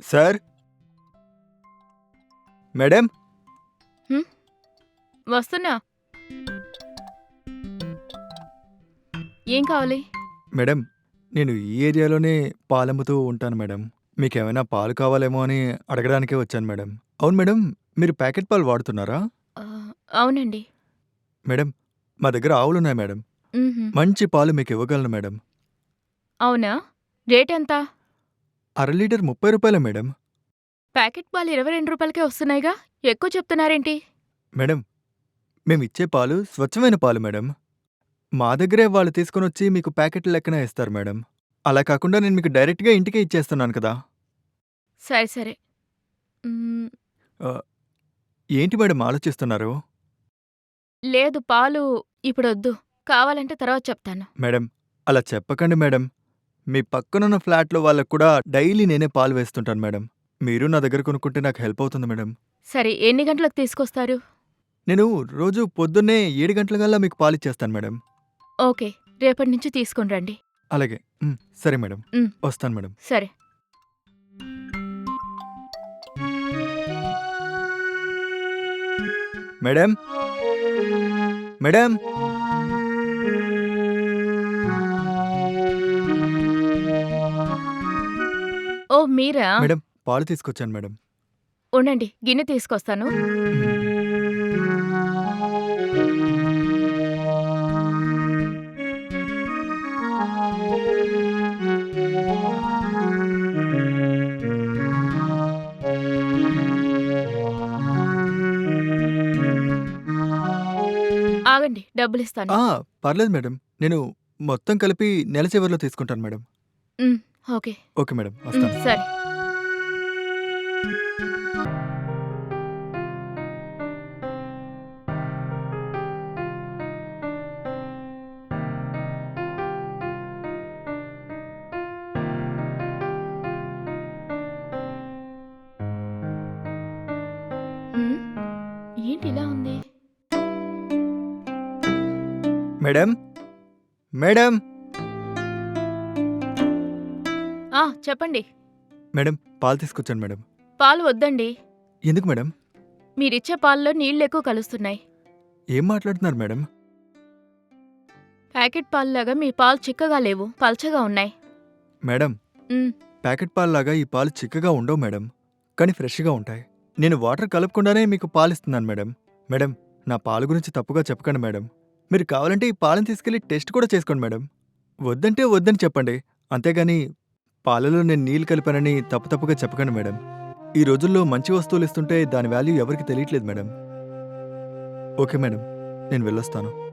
Sir? Madam? వస్తున్నా. ఏం కావాలి? మేడం నేను ఈ ఏరియాలోనే పాలమ్ముతూ ఉంటాను మేడం. మీకేమైనా పాలు కావాలేమో అని అడగడానికే వచ్చాను మేడం. అవును మేడం మీరు ప్యాకెట్ పాలు వాడుతున్నారా? అవునండి. మేడం మా దగ్గర ఆవులున్నాయి మేడం. మంచి పాలు మీకు ఇవ్వగలను మేడం. అవునా? రేట్ ఎంత? అర లీటర్ ముప్పై రూపాయలే మేడం. ప్యాకెట్ పాలు ఇరవై రెండు రూపాయలకే వస్తున్నాయిగా? ఎక్కువ చెప్తున్నారేంటి? మేడం మేము ఇచ్చే పాలు స్వచ్ఛమైన పాలు మేడం. మా దగ్గరే వాళ్ళు తీసుకొని వచ్చి మీకు ప్యాకెట్ లెక్కన ఇస్తారు మేడం. అలా కాకుండా నేను మీకు డైరెక్ట్గా ఇంటికే ఇచ్చేస్తున్నాను కదా. సరే సరే. ఏంటి మేడం ఆలోచిస్తున్నారు? లేదు పాలు ఇప్పుడొద్దు. కావాలంటే తర్వాత చెప్తాను. మేడం అలా చెప్పకండి మేడం. మీ పక్కనున్న ఫ్లాట్లో వాళ్ళకు కూడా డైలీ నేనే పాలు వేస్తుంటాను మేడం. మీరు నా దగ్గర కొనుక్కుంటే నాకు హెల్ప్ అవుతుంది మేడం. సరే ఎన్ని గంటలకు తీసుకొస్తారు? నేను రోజు పొద్దున్నే ఏడు గంటలకల్లా మీకు పాలు ఇచ్చేస్తాను మేడం. ఓకే రేపటి నుంచి తీసుకుని రండి. అలాగే ఉమ్, సరే మేడం. ఉమ్. వస్తాను మేడం. సరే. మేడం? మేడం? ఓ మీరా? మేడం పాలు తీసుకొచ్చాను మేడం. ఉండండి గిన్నె తీసుకొస్తాను. ఆగండి డబ్బులు ఇస్తాను ఆ, పర్లేదు మేడం. నేను మొత్తం కలిపి నెల చివరిలో తీసుకుంటాను మేడం. ఓకే. ఓకే మేడం వస్తాను. సరే. ఏంటి ఇలా ఉంది? మేడం? మేడం? చెప్పండి. మేడం పాలు తీసుకొచ్చాను మేడం. పాలు వద్దండి. ఎందుకు మేడం? మీరిచ్చే పాల్లో నీళ్ళు ఎక్కువ కలుస్తున్నాయి. ఏం మాట్లాడుతున్నారు మేడం? ప్యాకెట్ పాలులాగా మీ పాలు చిక్కగా లేవు పల్చగా ఉన్నాయి. మేడం ప్యాకెట్ పాల్లాగా ఈ పాలు చిక్కగా ఉండవు మేడం కానీ ఫ్రెష్గా ఉంటాయి. నేను వాటర్ కలపకుండానే మీకు పాలు ఇస్తున్నాను మేడం. మేడం నా పాలు గురించి తప్పుగా చెప్పకండి మేడం. మీరు కావాలంటే ఈ పాలను తీసుకెళ్ళి టెస్ట్ కూడా చేసుకోండి మేడం. వద్దంటే వద్దని చెప్పండి అంతేగాని పాలలో నేను నీళ్ళు కలిపానని తప్పుతప్పుగా చెప్పకండి మేడం. ఈ రోజుల్లో మంచి వస్తువులు ఇస్తుంటే దాని వాల్యూ ఎవరికి తెలియట్లేదు మేడం. Okay madam. నేను వెళ్ళొస్తాను.